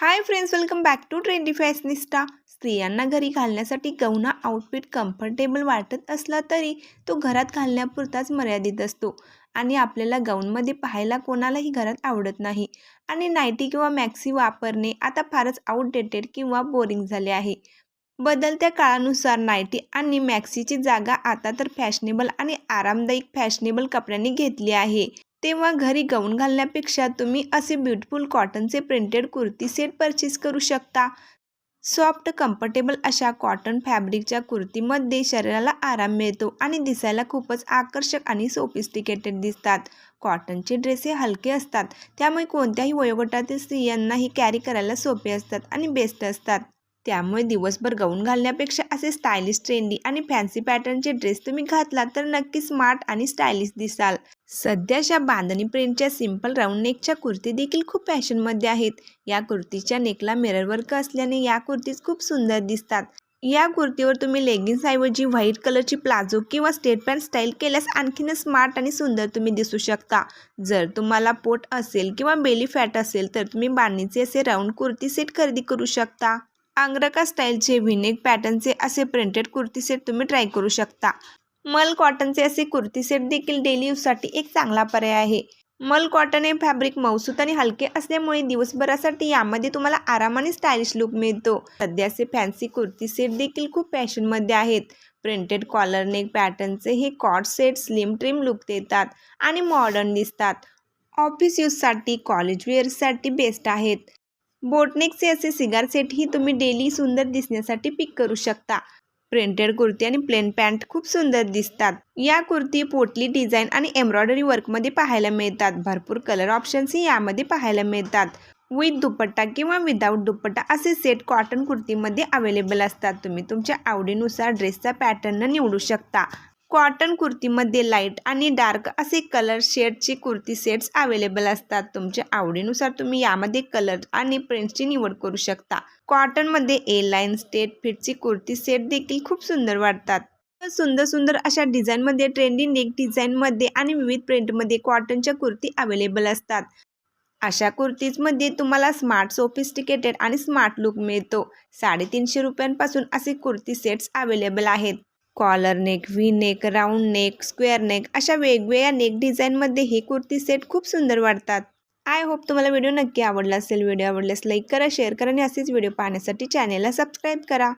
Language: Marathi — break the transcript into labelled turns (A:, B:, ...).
A: Hi friends welcome back to trendy fashionista स्त्रियांना घरी घालण्यासाठी गवना आउटफिट कम्फर्टेबल वाटत असला तरी तो घरात घालण्यापुरताच मर्यादित असतो. आणि आपल्याला गाऊनमध्ये पाहायला कोणालाही घरात आवडत नाही. आणि नायटी किंवा मॅक्सी वापरणे आता फारच आउटडेटेड किंवा बोरिंग झाले आहे. बदलत्या काळानुसार नायटी आणि मॅक्सीची जागा आता तर फॅशनेबल आणि आरामदायक फॅशनेबल कपड्यांनी घेतली आहे. तेव्हा घरी गाऊन घालण्यापेक्षा तुम्ही असे ब्युटिफुल कॉटनचे प्रिंटेड कुर्ती सेट परचेस करू शकता. सॉफ्ट कम्फर्टेबल अशा कॉटन फॅब्रिकच्या कुर्तीमध्ये शरीराला आराम मिळतो आणि दिसायला खूपच आकर्षक आणि सोफिस्टिकेटेड दिसतात. कॉटनचे ड्रेस हे हलके असतात त्यामुळे कोणत्याही वयोगटातील स्त्रियांनाही कॅरी करायला सोपे असतात आणि बेस्ट असतात. त्यामुळे दिवसभर गाऊन घालण्यापेक्षा असे स्टायलिश ट्रेंडी आणि फॅन्सी पॅटर्नचे ड्रेस तुम्ही घातला तर नक्की स्मार्ट आणि स्टायलिश दिसाल. सध्याच्या बांधणी प्रिंटच्या सिंपल राऊंड नेकच्या कुर्ती देखील खूप फॅशनमध्ये आहेत. या कुर्तीच्या नेकला मिरर वर्क असल्याने या कुर्तीज खूप सुंदर दिसतात. या कुर्तीवर तुम्ही लेगिन्सऐवजी व्हाईट कलरची प्लाझो किंवा स्टेट पॅन्ट स्टाईल केल्यास आणखीनच स्मार्ट आणि सुंदर तुम्ही दिसू शकता. जर तुम्हाला पोट असेल किंवा बेली फॅट असेल तर तुम्ही बांधणीचे असे राऊंड कुर्ती सेट खरेदी करू शकता. अंग्रका स्टाईलचे व्हिनेक पॅटर्नचे असे प्रिंटेड कुर्ती सेट तुम्ही ट्राय करू शकता. मल कॉटनचे असे कुर्ती सेट देखील डेली यूजसाठी एक चांगला पर्याय आहे. मल कॉटन हे फॅब्रिक मौसूत आणि हलके असल्यामुळे दिवसभरासाठी यामध्ये तुम्हाला आराम आणि स्टायलिश लुक मिळतो. सध्याचे फॅन्सी कुर्ती सेट देखील खूप फॅशनमध्ये आहेत. प्रिंटेड कॉलर नेक पॅटर्नचे हे कॉट सेट स्लिम ट्रिम लुक देतात आणि मॉडर्न दिसतात. ऑफिस यूजसाठी कॉलेज वेअर्ससाठी बेस्ट आहेत. बोटनेकचे असे सिगार सेटही तुम्ही डेली सुंदर दिसण्यासाठी पिक करू शकता. प्रिंटेड कुर्ती आणि प्लेन पॅन्ट खूप सुंदर दिसतात. या कुर्ती पोटली डिझाईन आणि एम्ब्रॉयडरी वर्कमध्ये पाहायला मिळतात. भरपूर कलर ऑप्शन्सही यामध्ये पाहायला मिळतात. विथ दुपट्टा किंवा विदाऊट दुपट्टा असे सेट कॉटन कुर्तीमध्ये अवेलेबल असतात. तुम्ही तुमच्या आवडीनुसार ड्रेसचा पॅटर्न निवडू शकता. कॉटन कुर्तीमध्ये लाइट आणि डार्क असे कलर शेडचे कुर्ती सेट्स अवेलेबल असतात. तुमच्या आवडीनुसार तुम्ही यामध्ये कलर आणि प्रिंट्सची निवड करू शकता. कॉटनमध्ये ए लाईन स्टेट फिटची कुर्ती सेट देखील खूप सुंदर वाटतात. सुंदर सुंदर अशा डिझाईनमध्ये ट्रेंडी नेक डिझाईनमध्ये आणि विविध प्रिंटमध्ये कॉटनच्या कुर्ती अवेलेबल असतात. अशा कुर्तीजमध्ये तुम्हाला स्मार्ट सोफिस्टिकेटेड आणि स्मार्ट लुक मिळतो. साडेतीनशे रुपयांपासून असे कुर्ती सेट्स अवेलेबल आहेत. Collar neck V neck round neck square neck अशा वेगवेगळ्या नेक डिझाईनमध्ये हे कुर्ती सेट खूप सुंदर वाटतात आय होप तुम्हाला व्हिडिओ नक्की आवडला असेल. व्हिडिओ आवडल्यास लाईक करा शेअर करा आणि असेच व्हिडिओ पाहण्यासाठी चॅनेलला सबस्क्राईब करा.